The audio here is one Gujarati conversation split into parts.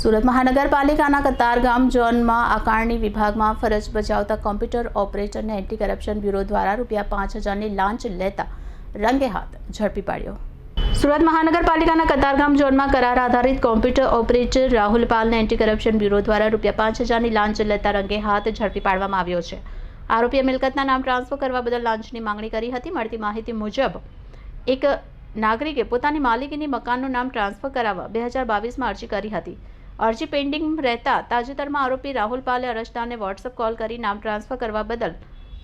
સુરત મહાનગરપાલિકાના કતારગામ ઝોનમાં આકારણી વિભાગમાં ફરજ બજાવતા કોમ્પ્યુટર ઓપરેટરને એન્ટી કરપ્શન બ્યુરો દ્વારા રૂપિયા પાંચ હજારની લાંચ લેતા રંગે હાથ ઝડપી પાડ્યો. સુરત મહાનગરપાલિકાના કતારગામ ઝોનમાં કરાર આધારિત કોમ્પ્યુટર ઓપરેટર રાહુલ પાલને એન્ટી કરપ્શન બ્યુરો દ્વારા રૂપિયા પાંચ હજારની લાંચ લેતા રંગે ઝડપી પાડવામાં આવ્યો છે. આરોપીએ મિલકતના નામ ટ્રાન્સફર કરવા બદલ લાંચની માંગણી કરી હતી. મળતી માહિતી મુજબ, એક નાગરિકે પોતાની માલિકીની મકાનનું નામ ટ્રાન્સફર કરાવવા બે હજાર બાવીસમાં અરજી કરી હતી. અરજી પેન્ડિંગ રહેતા તાજેતરમાં આરોપી રાહુલ પાલે અરજદારને વોટ્સઅપ કોલ કરી નામ ટ્રાન્સફર કરવા બદલ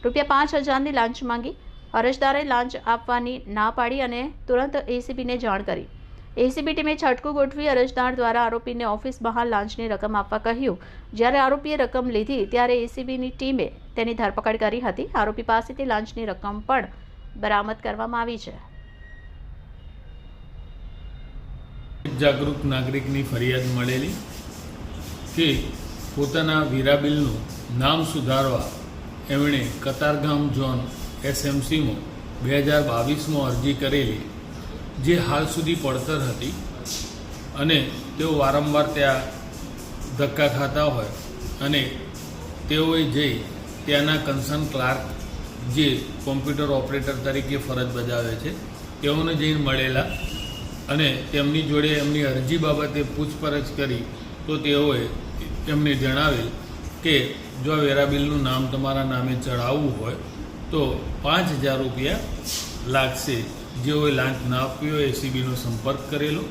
રૂપિયા પાંચ હજારની લાંચ માંગી. અરજદારે લાંચ આપવાની ના પાડી અને તુરંત એસીબીને જાણ કરી. એસીબી ટીમે છટકું ગોઠવી અરજદાર દ્વારા આરોપીને ઓફિસ બહાર લાંચની રકમ આપવા કહ્યું. જ્યારે આરોપીએ રકમ લીધી ત્યારે એસીબીની ટીમે તેની ધરપકડ કરી હતી. આરોપી પાસેથી લાંચની રકમ પણ બરામદ કરવામાં આવી છે એક જાગૃત નાગરિકની ફરિયાદ મળેલી કે પોતાના વીરા બિલનું નામ સુધારવા એમણે કતારગામ ઝોન એસએમસીમાં બે હજાર બાવીસમાં અરજી કરેલી, જે હાલ સુધી પડતર હતી અને તેઓ વારંવાર ત્યાં ધક્કા ખાતા હોય અને તેઓએ જઈ ત્યાંના કન્સર્ન ક્લાર્ક, જે કોમ્પ્યુટર ઓપરેટર તરીકે ફરજ બજાવે છે, તેઓને જઈને મળેલા અને તેમની જોડે એમની અરજી બાબતે પૂછપરછ કરી, તો તેઓએ એમને જણાવેલ કે જો વેરાબિલનું વેરા બિલનું નામ તમારા નામે ચડાવવું હોય, તો પાંચ હજાર રૂપિયા લાગશે. જેઓએ લાંચ ના આપી હોય, એસીબીનો સંપર્ક કરેલો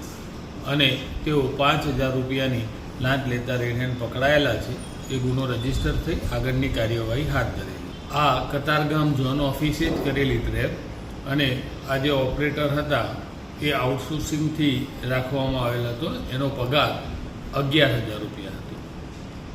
અને તેઓ પાંચ હજાર રૂપિયાની લાંચ લેતા રેડ પકડાયેલા છે. એ ગુનો રજિસ્ટર થઈ આગળની કાર્યવાહી હાથ ધરેલી. આ કતારગામ ઝોન ઓફિસે જ કરેલી ટ્રેપ અને આ જે ઓપરેટર હતા એ આઉટસોર્સિંગથી રાખવામાં આવેલ હતો. એનો પગાર અગિયાર હજાર